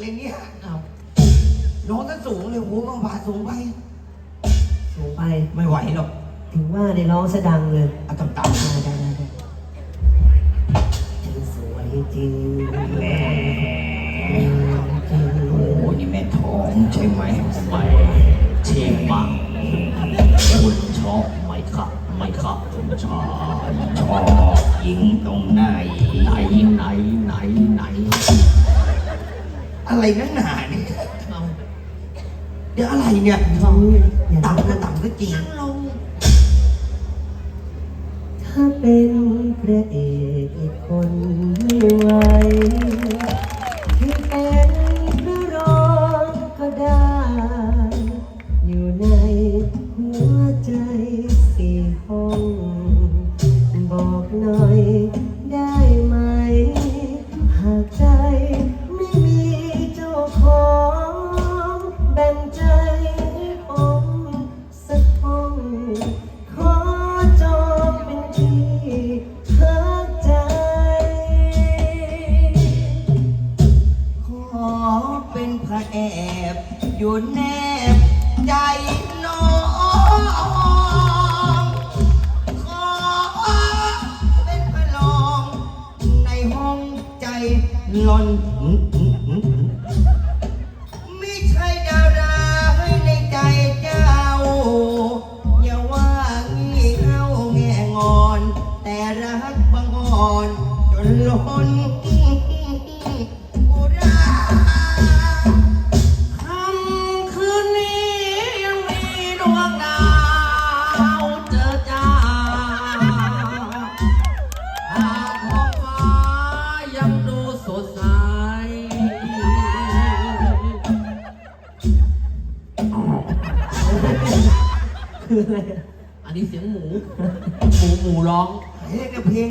สือกเลยเนี่ยเอาน้องท่านสูงเลยโอ้โหบางบาทสูงไป สูงไป ไม่ไหวหรอกถึงว่าได้ร้องสะดังเลยเอาต่ำต่ำได้ได้ได้ได้ฉันสวยจริงแม่จริงโอ้โหนี่แม่ท้องใช่ไหมไม่เชฟบังคุณชอบไหมครับไหมครับคุณชอบชอบยิงตรงไหนไหนไหนไหนไหน อะไรนักหนาเนี่ยเอาเดี๋ยวอะไรเนี่ยเขาอย่าต่ำก็ต่ำก็จริงนั่งลง ถ้าเป็นพระเอกอีกคนไม่ไหว เป็นพระแอบอยู่แนบใจน้องขอเป็นพระรองในห้องใจหลอนไม่ใช่ดาราให้ในใจเจ้า อย่าว่างี่เง่าแง่งอน แต่รักบังอ่อนจนล้น คืออะไรอะ อันนี้เสียงหมู หมูหมูร้องเฮ้ยกับเพลง